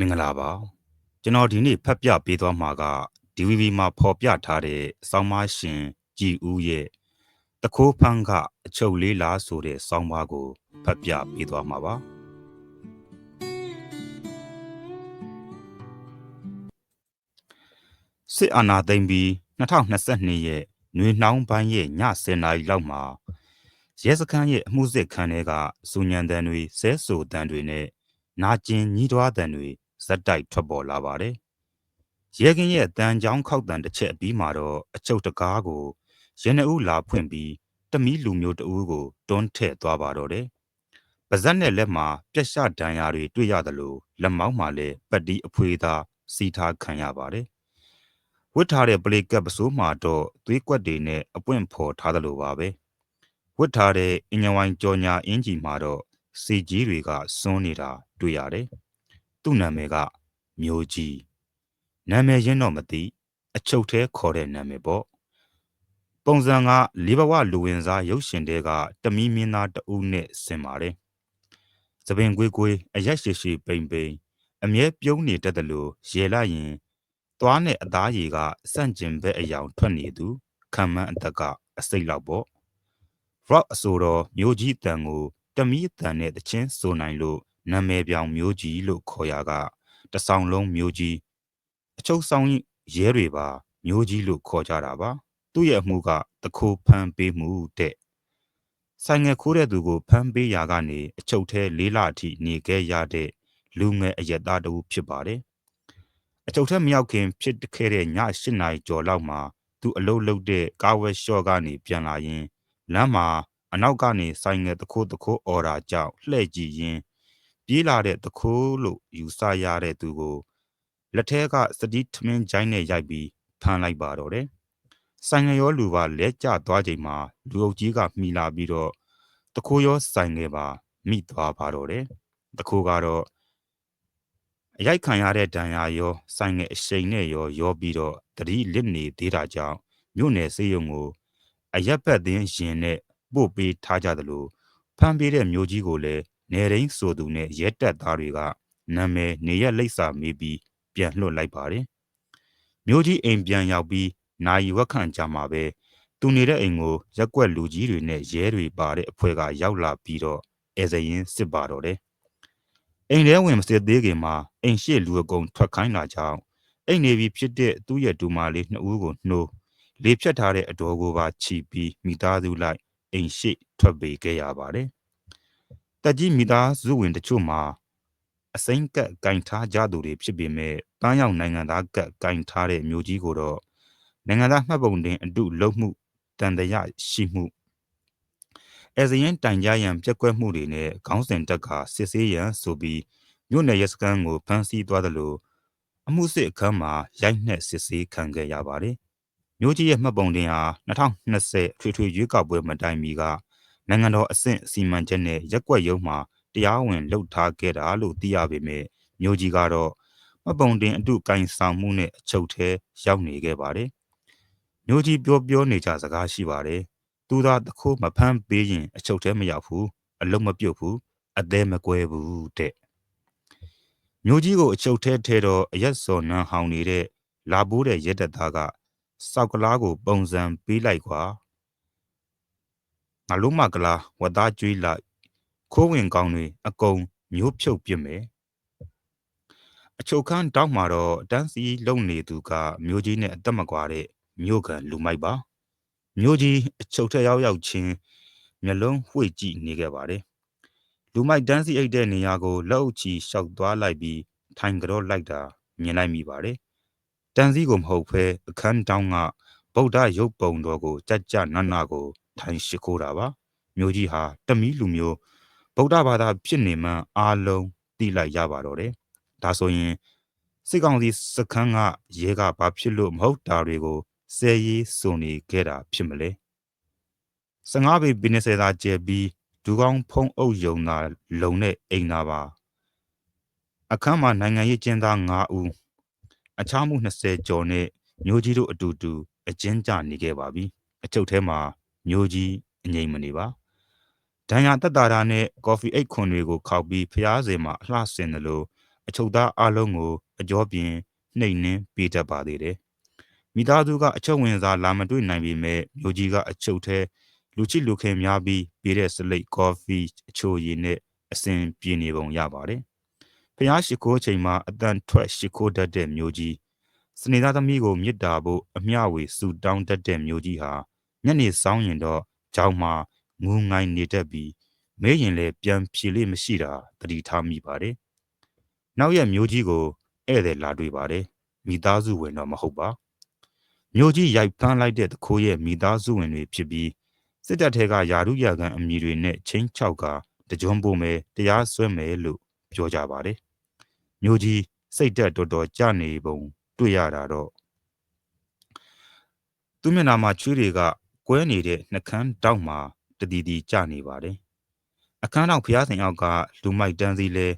မင်္ဂလာပါကျွန်တော်ဒီနေ့ဖတ်ပြပေးသွားမှာက DVB မှာဖော်ပြထားတဲ့စောင်းမရှင်ကြည်ဦးရဲ့တခိုးဖန်းကအချုပ်လေးလားဆိုတဲ့စောင်းပါကိုဖတ်ပြပေးသွားမှာပါစစ်အာဏာသိမ်းပြီး2022ရဲ့ຫນွေနှောင်းပိုင်းရဲ့ည10:00နာရီလောက်မှာရဲစခန်းရဲ့အမှုစစ်ခန်းထဲကစူညံတန်တွေဆဲဆူတန်တွေနဲ့နာကျင်ညီးတွားတန်တွေ ဇက်တိုက်ထွက်ပေါ်လာပါတယ်။ရဲကင်းရဲ့တန်ချောင်းခောက်တန်တစ်ချက်အပြီးမှာတော့အချုပ်တကားကိုရဲနှဦးလာဖွင့်ပြီးတမီးလူမျိုးတဦးကိုတွန်းထည့်သွားပါတော့တယ်။ပါဇက်နဲ့လက်မှာပြက်ရှဒဏ်ရာတွေတွေ့ရတယ်လို့လက်မောင်းမှာလည်းပတ်တီးအဖွေးသားစီထားခံရပါတယ်။ဝတ်ထားတဲ့ပလေကပ်ပစိုးမှာတော့သွေးကွက်တွေနဲ့အပွင့်ဖော်ထားတယ်လို့ပါပဲ။ဝတ်ထားတဲ့အင်ဂျင်ဝိုင်ကြော်ညာအင်ဂျီမှာတော့စီကြီးတွေကစွန်းနေတာတွေ့ရတယ်။ သူ့နာမည်ကမျိုးကြီးနာမည်ရင်းတော့မသိအချုပ်သေးခေါ်တဲ့နာမည်ပေါ့ပုံစံကလေးဘဝလူဝင်စားရုပ်ရှင်တဲကတမီးမင်းသားတဦးနဲ့ဆင်ပါတယ်သပင်ကွေးကွေးအရက်ရှိရှိပိန်ပိန်အမြဲပြုံးနေတတ်တယ်လို့ရေလိုက်ရင်သွားနဲ့အသားရည်ကစန့်ကျင်ဘက်အယောင်ထွက်နေသူခံမှန်းအသက်ကအစိတ်လောက်ပေါ့ rock အဆိုတော်မျိုးကြီးတန်ကိုတမီးတန်နဲ့တချင်းဆိုနိုင်လို့ နာမည်ပြောင်မျိုးကြီးလို့ခေါ်ရကတဆောင်လုံးမျိုးကြီးအချုပ်ဆောင်ရဲတွေပါမျိုးကြီးလို့ခေါ်ကြတာပါသူ့ရဲ့အမှုကတခိုးဖမ်းပေးမှုတဲ့ဆိုင်ငယ်ခိုးတဲ့သူကိုဖမ်းပေးရာကနေအချုပ်ထဲလေးလအထိနေခဲ့ရတဲ့လူငယ်အရက်သားတူဖြစ်ပါတယ်အချုပ်ထဲမရောက်ခင်ဖြစ်ခဲ့တဲ့ည၈နာရီကျော်လောက်မှာသူအလုတ်လုတ်တဲ့ကားဝဲရှော့ကနေပြန်လာရင်လမ်းမှာအနောက်ကနေဆိုင်ငယ်တခိုးတခိုးအော်ရာကြောင့်လှဲ့ကြည့်ရင် ပြေးလာတဲ့တခိုးလို့ယူဆရတဲ့သူကိုလက်ထဲကစတိထမင်းဂျိုင်းနဲ့ရိုက်ပြီးဖမ်းလိုက်ပါတော့တယ်။ဆိုင်ငယ်ရောလူပါလဲကျသွားချိန်မှာလူအုပ်ကြီးကမိလာပြီးတော့တခိုးရောဆိုင်ငယ်ပါမိသွားပါတော့တယ်။တခိုးကတော့အရိုက်ခံရတဲ့ဒဏ်ရာရောဆိုင်ငယ်အရှိန်နဲ့ရောရောပြီးတော့တတိလစ်နေသေးတာကြောင့်မြို့နယ်စေးရုံကိုအရက်ပတ်သင်းရင်နဲ့ပို့ပေးထားကြသလိုဖမ်းပေးတဲ့မျိုးကြီးကိုလည်း နေရင်းဆိုသူနဲ့ရဲတပ်သားတွေကနာမည်နေရက်လိပ်စာမေးပြီးပြန်လွှတ်လိုက်ပါတယ်။မျိုးကြီးအိမ်ပြန်ရောက်ပြီးနိုင်ဝက်ခန့်ကြမှာပဲသူနေတဲ့အိမ်ကိုရက်ွက်လူကြီးတွေနဲ့ရဲတွေပါတဲ့အဖွဲ့ကရောက်လာပြီးတော့အဲဇရင်စစ်ပါတော့တယ်။အိမ်ထဲဝင်မစစ်သေးခင်မှာအိမ်ရှိလူအကုန်ထွက်ခိုင်းလာကြောင်းအိမ်နေပြီဖြစ်တဲ့သူ့ရဲ့ဒူမာလေးနှစ်ဦးကိုနှိုးလေဖြတ်ထားတဲ့အတော်ကိုပါချီပြီးမိသားစုလိုက်အိမ်ရှိထွက်ပေးခဲ့ရပါတယ် တက်ကြီးမိသားစုဝင်တချို့မှာအစိမ့်ကက်ကင်ထားကြသူတွေဖြစ်ပေမဲ့ပန်းရောက်နိုင်ငံသားကက်ကင်ထားတဲ့မျိုးကြီးကိုတော့နိုင်ငံသားမှတ်ပုံတင်အတုလုံးမှုတန်တရာရှိမှုအဲဇရင်တိုင်ကြရန်ပြက်ကွက်မှုတွေနဲ့ခေါင်းစဉ်တက်ကစစ်ဆေးရန်ဆိုပြီးမြို့နယ်ရဲစခန်းကိုဖမ်းဆီးသွားတယ်လို့အမှုစစ်အခန်းမှာရိုက်နှက်စစ်ဆေးခံခဲ့ရပါတယ်။မြို့ကြီးရဲ့မှတ်ပုံတင်ဟာ2020ထွေထွေရွေးကောက်ပွဲမတိုင်မီက နိုင်ငံတော်အဆင့်စီမံချက်နဲ့ရက်ွက်ရုံးမှာတရားဝင်လှုပ်ထားခဲ့တာလို့သိရပေမဲ့မျိုးကြီးကတော့မပုံတင်အတုကင်ဆောင်မှုနဲ့အချုပ်ထဲရောက်နေခဲ့ပါတယ်။မျိုးကြီးပြောပြောနေကြစကားရှိပါတယ်။သူသာတခိုးမဖမ်းပေးရင်အချုပ်ထဲမရောက်ဘူးအလုံးမပြုတ်ဘူးအသေးမကွဲဘူးတဲ့။မျိုးကြီးကိုအချုပ်ထဲထဲတော့အရက်စော်နန်းဟောင်းနေတဲ့လာပိုးတဲ့ရက်တက်သားကစောက်ကလားကိုပုံစံပေးလိုက်ကွာ ငါလုံးမကလားဝတ်သားကျွေးလိုက်ခိုးဝင်ကောင်းတွေအကုန်မျိုးဖြုတ်ပြစ်မယ်အချုပ်ခန်းတောက်မှာတော့တန်းစီလုံနေသူကမျိုးကြီးနဲ့အသက်မကွာတဲ့မျိုးကန်လူမိုက်ပါမျိုးကြီးအချုပ်ထက်ရောက်ရောက်ချင်းမျက်လုံးဝှေ့ကြည့်နေခဲ့ပါတယ်လူမိုက်တန်းစီအိတ်တဲ့နေရာကိုလက်အုပ်ချီရှောက်သွားလိုက်ပြီးထိုင်ကြောလိုက်တာမြင်လိုက်မိပါတယ်တန်းစီကိုမဟုတ်ဖဲအခန်းတောင်းကဗုဒ္ဓရုပ်ပုံတော်ကိုကြက်ကြနနကို ထိုင်ရှိခိုးတာပါမျိုးကြီးဟာတမီးလူမျိုးဗုဒ္ဓဘာသာဖြစ်နေမှအားလုံးသိလိုက်ရပါတော့တယ်ဒါဆိုရင်စစ်ကောင်စီစခန်းကရဲကဘာဖြစ်လို့မဟုတ်တာတွေကိုဆဲရေးစုံနေခဲ့တာဖြစ်မလဲ15ပေပင်းစေသာကျဲပြီးဒူကောင်းဖုံးအုပ်ယုံသာလုံတဲ့အိမ်သာပါအခန်းမှာနိုင်ငံရေးကျင်းသား9ဦးအခြားမှု20ကျော်နဲ့မျိုးကြီးတို့အတူတူအကျဉ်းကျနေခဲ့ပါပြီအချုပ်ထဲမှာ မျိုးကြီးအငိမ့်မနေပါဒဏ်ရာတက်တာတာနဲ့ကော်ဖီအိတ်ခွန်တွေကိုခောက်ပြီးဖျားစင်မှာအလှဆင်တယ်လို့အချုပ်သားအလုံးကိုအကျော်ပြင်နှိမ်နှင်းပေးတတ်ပါသေးတယ်။မိသားစုကအချုပ်ဝင်စားလာမတွေ့နိုင်ပေမဲ့မျိုးကြီးကအချုပ်ထဲလူချစ်လူခင်များပြီးပေးတဲ့စလိတ်ကော်ဖီအချိုရည်နဲ့အစဉ်ပြေနေပုံရပါတယ်။ဖျားရှိခိုးချိန်မှာအတန်ထွက်ရှိခိုးတတ်တဲ့မျိုးကြီးစနေသားသမီးကိုမြစ်တာဖို့အမျှဝေဆူတောင်းတတ်တဲ့မျိုးကြီးဟာ ညနေဆောင်ရင်တော့ကြောင်မှာငူငိုင်းနေတတ်ပြီးမဲရင်လည်းပြန်ဖြေလို့မရှိတာတတိထားမိပါတယ်။နောက်ရက်မျိုးကြီးကိုဧည့်သည်လာတွေ့ပါတယ်။မိသားစုဝင်တော့မဟုတ်ပါ။မျိုးကြီးရိုက်ဖမ်းလိုက်တဲ့တခိုးရဲ့မိသားစုဝင်တွေဖြစ်ပြီးစစ်တပ်ထဲကယာရုရကန်အမည်တွေနဲ့ချင်းချောက်ကတကြွန်းပို့မယ်တရားစွဲမယ်လို့ပြောကြပါတယ်။မျိုးကြီးစိတ်တက်တော်တော်ကြနေပုံတွေ့ရတာတော့သူမျက်နှာမှာချွေးတွေက ကွဲနေတဲ့နှကန်းတောက်မှာတတီတီကြနေပါတယ်။အခန်းတော်ဖျားစင်အောက်ကလူမိုက်တန်းစီလဲ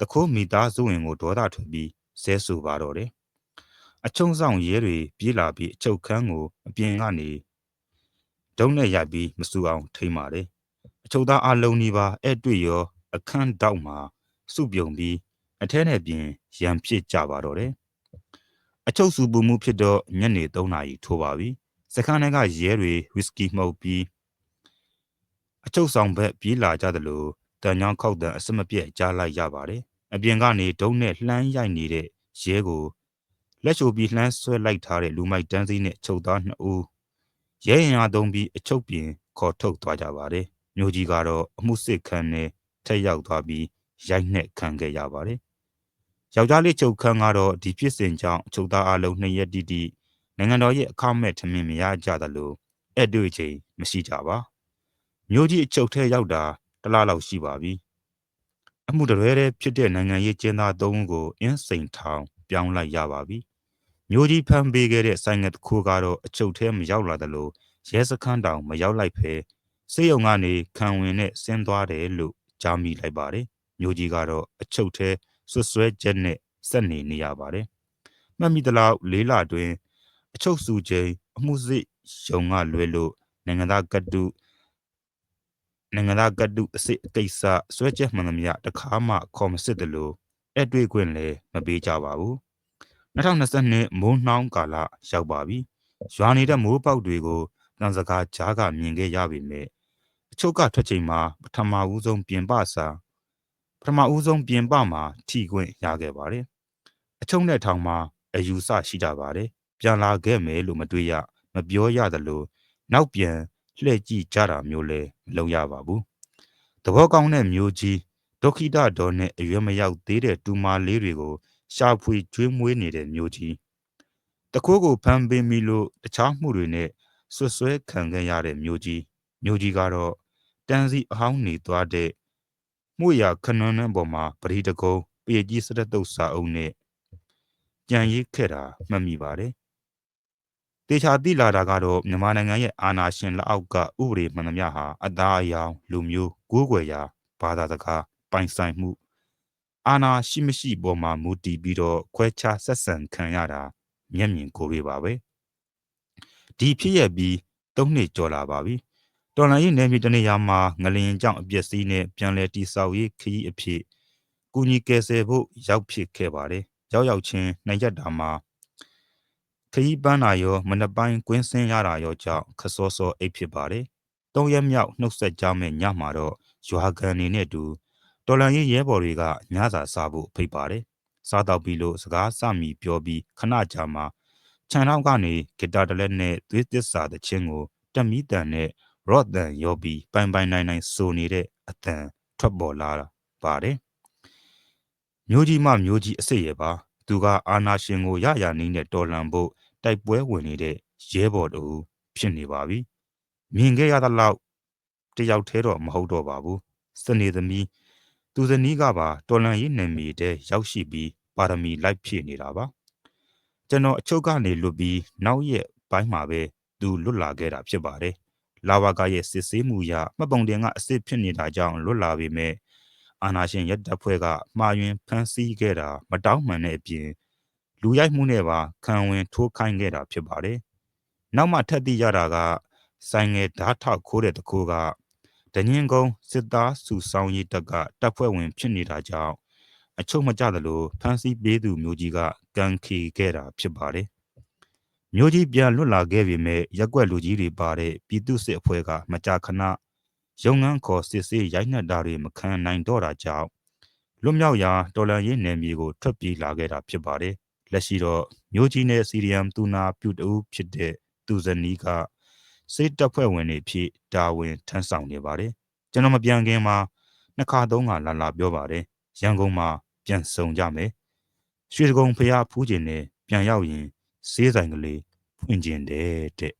တခိုးမိသားစုဝင်ကိုဒေါသထွက်ပြီးဆဲဆူပါတော့တယ်။အချုံဆောင်ရဲတွေပြေးလာပြီးအချုပ်ခန်းကိုအပြင်ကနေဒုံနဲ့ရိုက်ပြီးမစူအောင်ထိမ့်ပါတယ်။အချုပ်သားအလုံးကြီးပါအဲ့တွေ့ရောအခန်းတောက်မှာစုပြုံပြီးအထဲနဲ့ပြင်ရံဖြစ်ကြပါတော့တယ်။အချုပ်စုပူမှုဖြစ်တော့ညနေ3နာရီထိုးပါပြီ။ စခန်းထဲကရဲတွေဝီစကီမှုတ်ပြီးအချုပ်ဆောင်ဘက်ပြေးလာကြသလိုတန်ချောင်းခောက်တန်အစမပြက်ကြားလိုက်ရပါတယ်။အပြင်ကနေဒုံနဲ့လှမ်းရိုက်နေတဲ့ရဲကိုလက်ချိုပြီးလှမ်းဆွဲလိုက်ထားတဲ့လူမိုက်တန်းစည်းနဲ့ချုပ်သားနှစ်ဦးရဲရင်အားသုံးပြီးအချုပ်ပြင်ခေါ်ထုတ်သွားကြပါတယ်။မျိုးကြီးကတော့အမှုစစ်ခန်းနဲ့ထက်ရောက်သွားပြီးရိုက်နှက်ခံခဲ့ရပါတယ်။ယောက်ျားလေးချုပ်ခန်းကတော့ဒီဖြစ်စဉ်ကြောင့်ချုပ်သားအလုံးနှစ်ရက်တိတိ နိုင်ငံတော်ရဲ့အခမဲ့ထမင်းမရကြသလိုအဲ့တွေ့ချိန်မရှိကြပါ။မျိုးကြီးအချုပ်ထဲရောက်တာတလားလောက်ရှိပါပြီ။အမှုတရွဲတဲ့ဖြစ်တဲ့နိုင်ငံရေးကျင်းသားသုံးဦးကိုအင်းစိန်ထောင်ပြောင်းလိုက်ရပါပြီ။မျိုးကြီးဖမ်းပေးခဲ့တဲ့ဆိုင်ငယ်တစ်ခုကတော့အချုပ်ထဲမရောက်လာသလိုရဲစခန်းတောင်မရောက်လိုက်ဖဲစေယုံကနေခံဝင်နဲ့ဆင်းသွားတယ်လို့ကြားမိလိုက်ပါတယ်။မျိုးကြီးကတော့အချုပ်ထဲဆွဆွဲချက်နဲ့ဆက်နေနေရပါတယ်။မှတ်မိသလောက်လေးလတွင် အချုပ်စုချိန်အမှုစစ်ရုံကလွဲလို့နိုင်ငံသားကတုနိုင်ငံသားကတုအစစ်ကိစ္စဆွဲချက်မှန်သမျှတခါမှခေါ်မစစ်တယ်လို့အဲ့တွေ့ခွင့်လည်းမပေးကြပါဘူး2022မိုးနှောင်းကာလရောက်ပါပြီရွာနေတဲ့မိုးပေါက်တွေကိုတန်စကားကြားကမြင်ခဲ့ရပေမဲ့အချုပ်ကထွက်ချိန်မှာပထမဦးဆုံးပြင်ပစာပထမဦးဆုံးပြင်ပမှာထိခွင့်ရခဲ့ပါတယ်အချုပ်နဲ့ထောင်မှာအယူဆရှိကြပါတယ် ပြန်လာခဲ့မယ်လို့မတွေးရမပြောရသလိုနောက်ပြန်လှည့်ကြည့်ကြတာမျိုးလဲမလုပ်ရပါဘူးသဘောကောင်းတဲ့မျိုးကြီးဒုက္ခိတတော်နဲ့အရွယ်မရောက်သေးတဲ့တူမာလေးတွေကိုရှာဖွေကျွေးမွေးနေတဲ့မျိုးကြီးတခိုးကိုဖမ်းပေးမိလို့တခြားမှုတွေနဲ့ဆွဆွဲခံခဲ့ရတဲ့မျိုးကြီးမျိုးကြီးကတော့တန်းစီအဟောင်းနေသွားတဲ့မှုရခနန်းနှံပေါ်မှာပရိတကုံပေကြီးစတဲ့တုတ်စာအုပ်နဲ့ကြံရိပ်ခဲ့တာမှတ်မိပါတယ် တေချာတိလာတာကတော့မြန်မာနိုင်ငံရဲ့အာဏာရှင်လက်အောက်ကဥပဒေမှန်သမျှဟာအသားအယောင်လူမျိုးကိုးကွယ်ရာဘာသာစကားပိုင်ဆိုင်မှုအာဏာရှိမရှိပေါ်မှာမူတည်ပြီးတော့ခွဲခြားဆက်ဆံခံရတာမျက်မြင်ကိုယ်တွေပါပဲဒီဖြစ်ရပြီးသုံးနှစ်ကျော်လာပါပြီတော်လန်ရေးနယ်မြေတနေရာမှာငလျင်ကြောင့်အပျက်စီးနဲ့ပြန်လည်တိဆောက်ရေးခရီးအဖြစ်ကူညီကယ်ဆယ်ဖို့ရောက်ဖြစ်ခဲ့ပါတယ်ရောက်ရောက်ချင်းနိုင်ရက်တာမှာ ခရီးပန်းတာရောမနက်ပိုင်းကွင်းစင်းရတာရောကြောင့်ခစောစောအိတ်ဖြစ်ပါတယ်သုံးရက်မြောက်နှုတ်ဆက်ကြမဲ့ညမှာတော့ရွာကန်နေနဲ့တူတော်လန်ရေးရဲဘော်တွေကညစာစားဖို့ဖိတ်ပါတယ်စားတော့ပြီးလို့စကားစမိပြောပြီးခဏကြာမှခြံနောက်ကနေဂီတာတလက်နဲ့သွေးသစ္စာတခြင်းကိုတက်မီတန်နဲ့ရော့တန်ရောပြီးပိုင်ပိုင်နိုင်နိုင်ဆိုနေတဲ့အတန်ထွက်ပေါ်လာပါတယ်မျိုးကြီးမှမျိုးကြီးအစ်စ်ရပါသူကအာနာရှင်ကိုရရနှင်းနဲ့တော်လန်ဖို့ တိုက်ပွဲဝင်နေတဲ့ရဲဘော်တူဖြစ်နေပါပြီမြင်ခဲ့ရသလောက်တယောက်တည်းတော့မဟုတ်တော့ပါဘူးစနေသမီးသူဇနီးကပါတော်လန်ရေးနယ်မြေတဲရောက်ရှိပြီးပါရမီလိုက်ဖြည့်နေတာပါကျွန်တော်အချုပ်ကနေလွတ်ပြီးနောက်ရက်ပိုင်းမှာပဲသူလွတ်လာခဲ့တာဖြစ်ပါတယ်လာဝကရဲ့စစ်ဆေးမှုရမှတ်ပုံတင်ကအစ်စ်ဖြစ်နေတာကြောင့်လွတ်လာပေမဲ့အာနာရှင်ရက်တပ်ဖွဲ့ကမှားယွင်းဖမ်းဆီးခဲ့တာမတောင်းမှန်တဲ့အပြင် လူရိုက်မှုနဲ့ပါခံဝင်ထိုးခိုင်းခဲ့တာဖြစ်ပါတယ်နောက်မှထပ်သိရတာကဆိုင်ငယ်ဓာတ်ထောက်ခိုးတဲ့တခိုးကဒညင်ကုန်းစစ်သားစုဆောင်ရေးတပ်ကတပ်ဖွဲ့ဝင်ဖြစ်နေတာကြောင့်အချုပ်မကျသလိုဖမ်းဆီးပေးသူမျိုးကြီးကကံခီခဲ့တာဖြစ်ပါတယ်မျိုးကြီးပြန်လွတ်လာခဲ့ပေမဲ့ရက်ွက်လူကြီးတွေပါတဲ့ပြည်သူစစ်အဖွဲ့ကမကြာခဏရုံငန်းခေါ်စစ်ဆေးရိုက်နှက်တာတွေမခံနိုင်တော့တာကြောင့်လွတ်မြောက်ရာတော်လန်ရေးနယ်မြေကိုထွက်ပြေးလာခဲ့တာဖြစ်ပါတယ် လက်ရှိတော့မျိုးကြီးနဲ့စီရီယမ်တူနာပြူတူဖြစ်တဲ့သူဇနီးကစိတ်တပ်ဖွဲ့ဝင်တွေဖြစ်တာဝန်ထမ်းဆောင်နေပါတယ်ကျွန်တော်မပြန်ခင်မှာနှစ်ခါသုံးခါလာလာပြောပါတယ်ရန်ကုန်မှာပြန်ဆုံကြမယ်ရွှေဒဂုံဖျားဖူးကျင်နဲ့ပြန်ရောက်ရင်ဈေးဆိုင်ကလေးဖွင့်ကျင်တယ်တဲ့